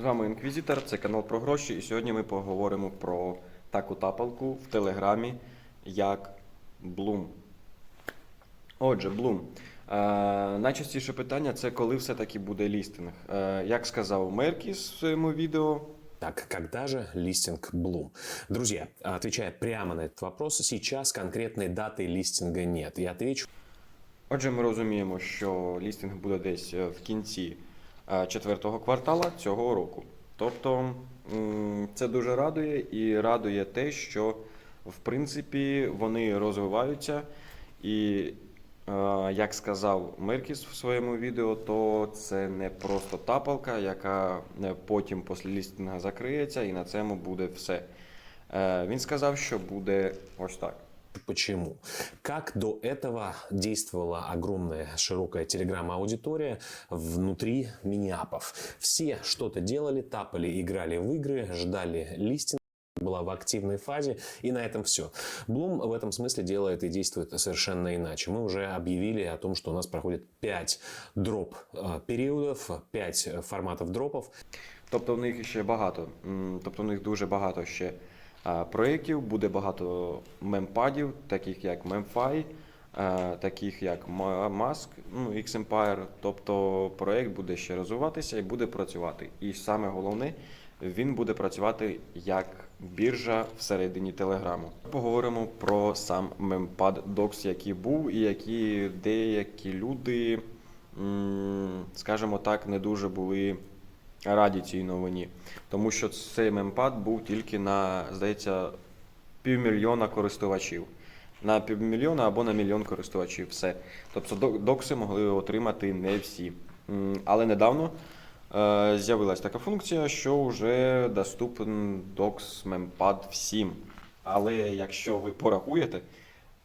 З вами Інквізитор, це канал про гроші, і сьогодні ми поговоримо про таку тапалку в Телеграмі як Bloom. Отже, Bloom. Е, найчастіше питання це коли все-таки буде лістинг. Е, як сказав Меркіс в своєму відео, Так, когда же листинг Bloom? Друзья, отвечая прямо на этот вопрос, сейчас конкретной даты листинга нет. Я отвечу Отже, ми розуміємо, що лістинг буде десь е, в кінці четвертого квартала цього року. Тобто це дуже радує і радує те, що в принципі вони розвиваються. І е, як сказав Меркіс в своєму відео, то це не просто тапалка, яка е, потім після лістинга закриється, і на цьому буде все. Е, Він сказав, що буде ось так. Почему. Как до этого действовала огромная широкая телеграм-аудитория внутри мини-апов. Все что-то делали, тапали, играли в игры, ждали листинга была в активной фазе, и на этом все. Bloom в этом смысле делает и действует совершенно иначе. Мы уже объявили о том, что у нас проходит 5 дроп э, периодов, 5 форматов дропов. Тобто в них ще багато. Тобто в них дуже багато ще проєктів, буде багато мемпадів, таких як Memfi, таких як Mask, ну, X-Empire. Тобто проєкт буде ще розвиватися і буде працювати. І саме головне, він буде працювати як біржа всередині Телеграму. Поговоримо про сам мемпад Docs, який був, і які деякі люди, скажімо так, не дуже були раді цій новині. Тому що цей мемпад був тільки на, здається, півмільйона користувачів. На півмільйона або на мільйон користувачів. Все. Тобто докси могли отримати не всі. Але недавно е, з'явилася така функція, що вже доступен докс мемпад всім. Але якщо ви порахуєте,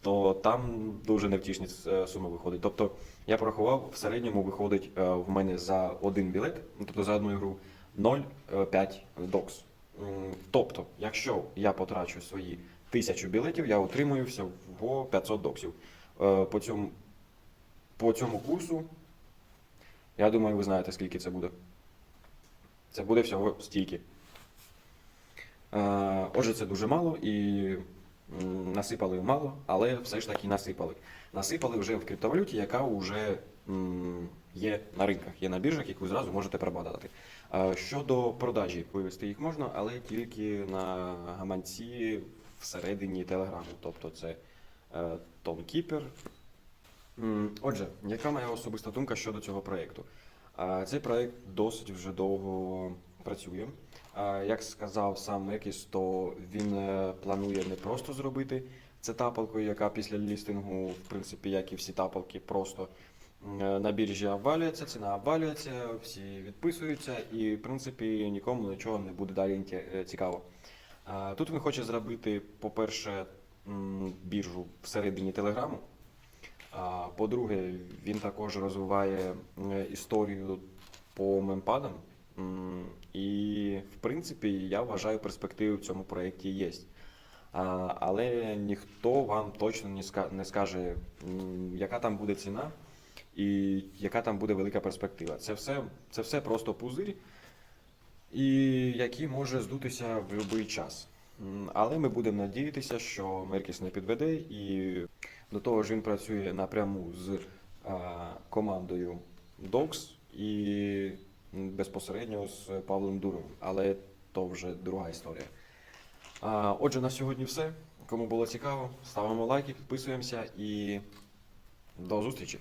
то там дуже невтішні е, суми виходить. Тобто я порахував, в середньому виходить е, в мене за один білет, ну, тобто за одну ігру 0,5 докс. Тобто, якщо я потрачу свої тисячу білетів, я отримую всього 500 доксів. Е, По цьому, по цьому курсу, я думаю, ви знаєте, скільки це буде. Це буде всього стільки. Е, Отже, це дуже мало і насипали мало, але все ж таки насипали. Насипали вже в криптовалюті, яка вже є на ринках, є на біржах, яку зразу можете продати. Е, Щодо продажі, вивести їх можна, але тільки на гаманці всередині телеграму. Тобто це е, TomKeeper. М, Отже, яка моя особиста думка щодо цього проєкту? Цей проєкт досить вже довго працює. Як сказав сам Мекіс, то він е, планує не просто зробити це тапалкою, яка після лістингу, в принципі, як і всі тапалки, просто е, на біржі обвалюється, ціна обвалюється, всі відписуються, і в принципі нікому нічого не буде далі е, цікаво. Тут він хоче зробити, по-перше, біржу всередині телеграму. По-друге, він також розвиває історію по мемпадам. І, в принципі, я вважаю, перспективи в цьому проєкті є. Але ніхто вам точно не скаже, яка там буде ціна і яка там буде велика перспектива. Це все, це все просто пузир, і який може здутися в будь-який час. Але ми будемо надіятися, що Меркіс не підведе і до того ж він працює напряму з командою Docs і безпосередньо з Павлом Дуровим. Але то вже друга історія. А, отже, на сьогодні все. Кому було цікаво, ставимо лайки, підписуємося і до зустрічі!